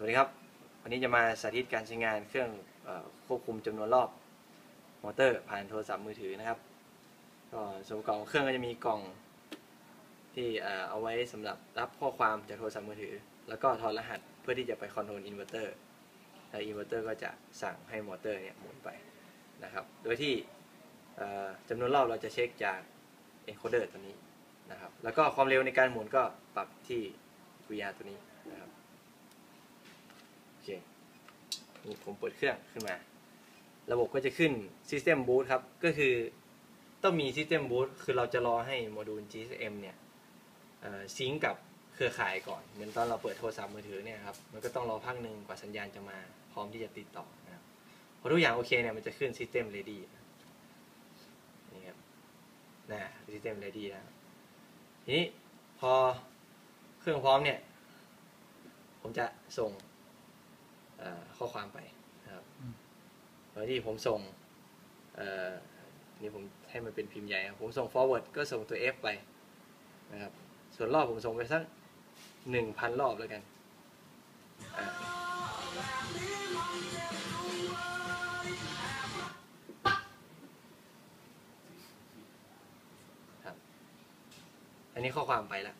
สวัสดีครับ วันนี้จะมาสาธิตการใช้งานเครื่องอควบคุมจำนวนรอบมอเตอร์ผ่านโทรศัพท์มือถือนะครับก็ส่วนประกอบของเครื่องก็จะมีกล่องที่เอาไว้สำหรับรับข้อความจากโทรศัพท์มือถือ แล้วก็ถอดรหัสเพื่อที่จะไปคอนโทรลอินเวอร์เตอร์แล้วอินเวอร์เตอร์ก็จะสั่งให้มอเตอร์เนี่ยหมุนไปนะครับ โดยที่เอ่อจำนวนรอบเราจะเช็คจาก encoder ตัวนี้นะครับ แล้วก็ความเร็วในการหมุนก็ปรับที่ VR ตัวนี้นะครับ โอเค นี่ผมเปิดเครื่องขึ้นมา ระบบก็จะขึ้น System Boot ครับ ก็คือต้องมี System Boot คือเราจะรอให้โมดูล GSM เนี่ยซิงกับเครือข่ายก่อน เหมือนตอนเราเปิดโทรศัพท์มือถือเนี่ยครับ มันก็ต้องรอพักหนึ่งกว่าสัญญาณจะมา พร้อมที่จะติดต่อนะครับพอทุกอย่างโอเคเนี่ยมันจะขึ้น System Ready นี่ครับนะ System Ready นะครับทีนี้พอเครื่องพร้อมเนี่ย ผมจะส่ง ข้อความไปนะครับโดยที่ผมส่งนี่ผมให้มันเป็นพิมพ์ใหญ่ครับผมส่ง forward ก็ส่งตัว F ไปนะครับ ส่วนรอบผมส่งไปสักหนึ่งพันรอบแล้วกันอันนี้ข้อความไปแล้ว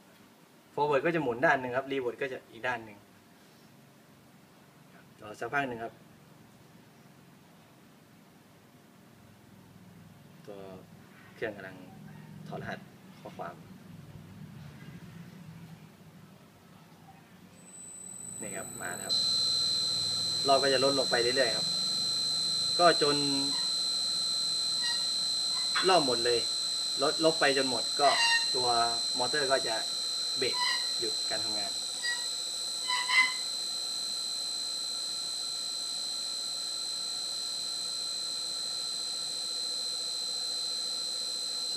forward ก็จะหมุนด้านหนึ่งครับ reward ก็จะอีกด้านหนึ่ง อสักพักหนึ่งครับ ตัวเครื่องกำลังถอดรหัสข้อความ นี่ครับมาแล้วครับ รอบก็จะลดลงไปเรื่อยๆครับ ก็จน รอบหมดเลยลดลบไปจนหมดก็ตัวมอเตอร์ก็จะเบรกหยุดการทำงาน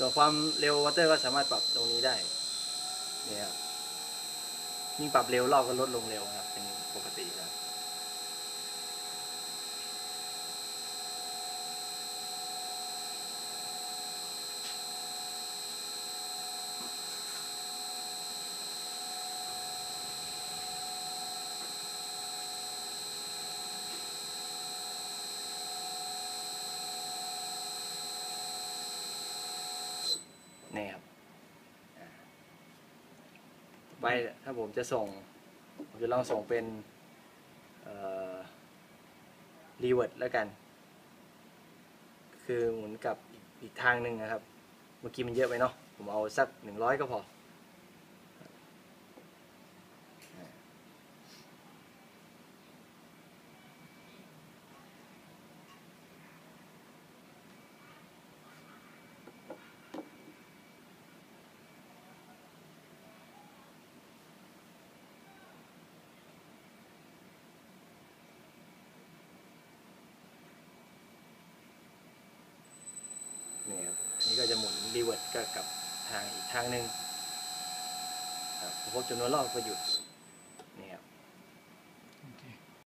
ส่วนความเร็ววอเตอร์ก็สามารถปรับตรงนี้ได้เนี่ยครับยิ่งปรับเร็วรอบก็ลดลงเร็วครับเป็นปกติครับ นี่ครับอ่า ไปถ้าผมจะส่ง ผมจะลองส่งเป็นรีเวิร์ดแล้วกัน คือหมุนกับอีกอีกทางหนึ่งนะครับ เมื่อกี้มันเยอะไปเนาะผมเอาสักหนึ่งร้อยก็พอ นี่ครับอันนี่ก็จะหมุน รีเวิร์ดกับทางอีกทางหนึ่งครับพอครบจำนวนรอบก็หยุด